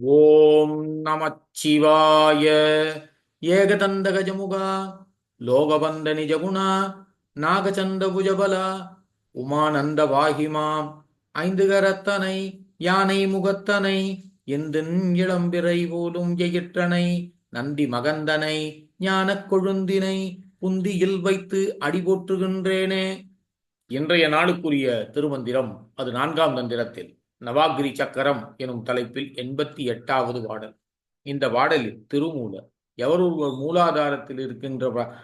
ஓம் நமச்சிவாய. ஏகதந்த கஜமுகா லோகபந்த நிஜகுணா நாகச்சந்த புஜபலா உமானந்த வாகிமாம் ஐந்து கரத்தனை யானை முகத்தனை எந்தின் இளம்பிறை போலும் எயிற்றனை நந்தி மகந்தனை ஞானக் கொழுந்தினை புந்தியில் வைத்து அடி போற்றுகின்றேனே. இன்றைய நாளுக்குரிய திருமந்திரம் அது நான்காம் தந்திரத்தில். நவாகிரி சக்கரம் எனும் தலைப்பில் எண்பத்தி எட்டாவது பாடல் இந்த பாடலில் திருமூலர் எவரொருவர் மூலாதாரத்தில் இருக்கின்ற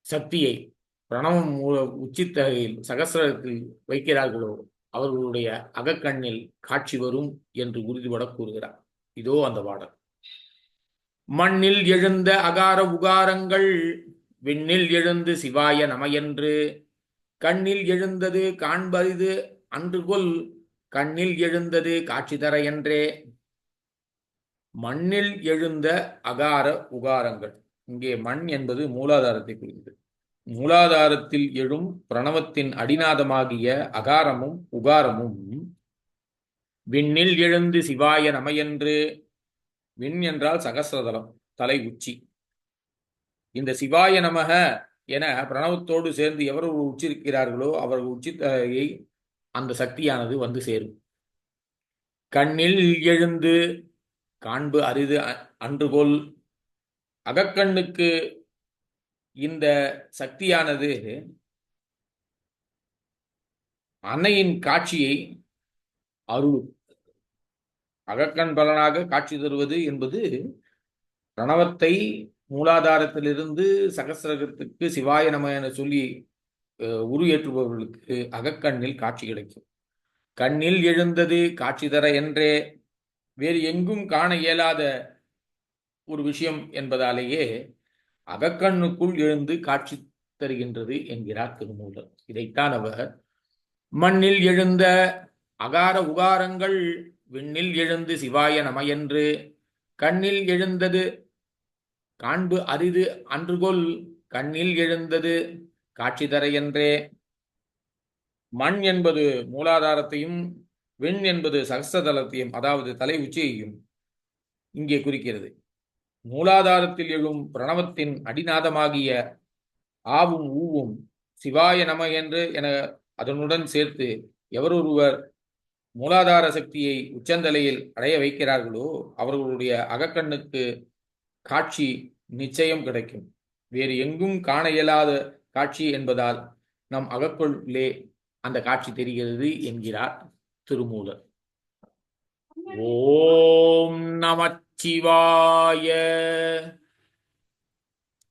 சக்தியை பிரணவம் மூல உச்சித்தகையில் சகசிரத்தில் வைக்கிறார்களோ அவர்களுடைய அகக்கண்ணில் காட்சி வரும் என்று உறுதிபட கூறுகிறார். இதோ அந்த பாடல் மண்ணில் எழுந்த அகார உகாரங்கள் விண்ணில் எழுந்து சிவாய நமையென்று கண்ணில் எழுந்தது காண்பரிது அன்றுகொல் கண்ணில் எழுந்தது காட்சி தர என்றே. மண்ணில் எழுந்த அகார உகாரங்கள். இங்கே மண் என்பது மூலாதாரத்தை குறிக்கிறது. மூலாதாரத்தில் எழும் பிரணவத்தின் அடிநாதமாகிய அகாரமும் உகாரமும் விண்ணில் எழுந்து சிவாய நமையென்று. விண் என்றால் சகசிரதலம் தலை உச்சி. இந்த சிவாய நமக என பிரணவத்தோடு சேர்ந்து எவர் ஒரு உச்சிருக்கிறார்களோ அவர்கள் உச்சித்தையை அந்த சக்தியானது வந்து சேரும். கண்ணில் எழுந்து காண்பு அரிது அ- அகக்கண்ணுக்கு இந்த சக்தியானது அன்னையின் காட்சியை அருளும். அகக்கண் பலனாக காட்சி தருவது என்பது பிரணவத்தை மூலாதாரத்திலிருந்து சகசிரகத்துக்கு சிவாய நம என சொல்லி உரு ஏற்றுபவர்களுக்கு அகக்கண்ணில் காட்சி கிடைக்கும். கண்ணில் எழுந்தது காட்சி தர என்றே வேறு எங்கும் காண இயலாத ஒரு விஷயம் என்பதாலேயே அகக்கண்ணுக்குள் எழுந்து காட்சி தருகின்றது என்கிறார் திருமூலர். இதைத்தான் அவர் மண்ணில் எழுந்த அகார உகாரங்கள் விண்ணில் எழுந்து சிவாய நமையென்று கண்ணில் எழுந்தது காண்பு அரிது அன்றுகொல் கண்ணில் எழுந்தது காட்சி தர என்றே மண் என்பது மூலாதாரத்தையும் விண் என்பது சகஸ்ரதலத்தையும் அதாவது தலை உச்சியையும் இங்கே குறிக்கிறது. மூலாதாரத்தில் எழும் பிரணவத்தின் அடிநாதமாகிய ஆவும் ஊவும் சிவாய நம என்று என அதனுடன் சேர்த்து எவரொருவர் மூலாதார சக்தியை உச்சந்தலையில் அடைய வைக்கிறார்களோ அவர்களுடைய அகக்கண்ணுக்கு காட்சி நிச்சயம் கிடைக்கும். வேறு எங்கும் காண இயலாத காட்சி என்பதால் நம் அகக்குள்ளே அந்த காட்சி தெரிகிறது என்கிறார் திருமூலர். ஓம் நமச்சிவாய.